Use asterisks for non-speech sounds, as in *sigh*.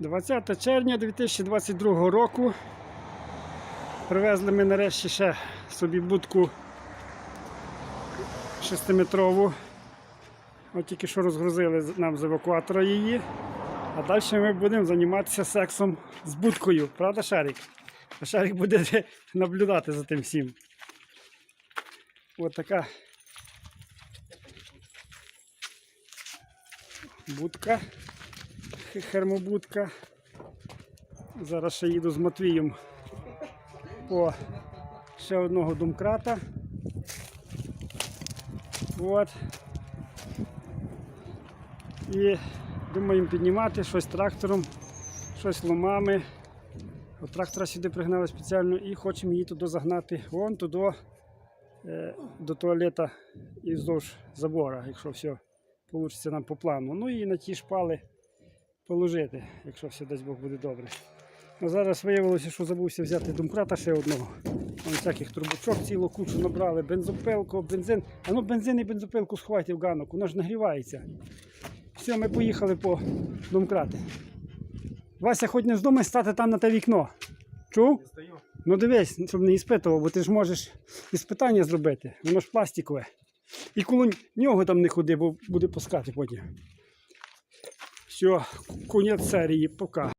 20 червня 2022 року. Привезли ми нарешті ще собі будку шестиметрову. От тільки що розгрузили нам з евакуатора її. А далі ми будемо займатися сексом з будкою. Правда, Шарик? А Шарик буде *laughs* наблюдати за тим всім. От така будка. Хе- Хермобудка. Зараз ще їду з Матвієм по ще одного домкрата. От. І думаємо піднімати щось трактором, щось ломами. От трактора сюди пригнали спеціально і хочемо її туди загнати. Вон туди е, до туалета і вздовж забора, якщо все вийде нам по плану. Ну і на ті шпали положити, якщо все дасть Бог буде добре. А зараз виявилося, що забувся взяти домкрата ще одного. Вон всяких трубочок цілу кучу набрали, бензопилку, бензин. А ну бензин і бензопилку сховайте в ганок, воно ж нагрівається. Все, ми поїхали по домкрати. Вася, хоч не здумай стати там на те вікно. Чув? Ну дивись, щоб не іспитував, бо ти ж можеш іспитання зробити. Воно ж пластикове. І коло нього там не ходи, бо буде пускати потім. Все, кінець серії, пока.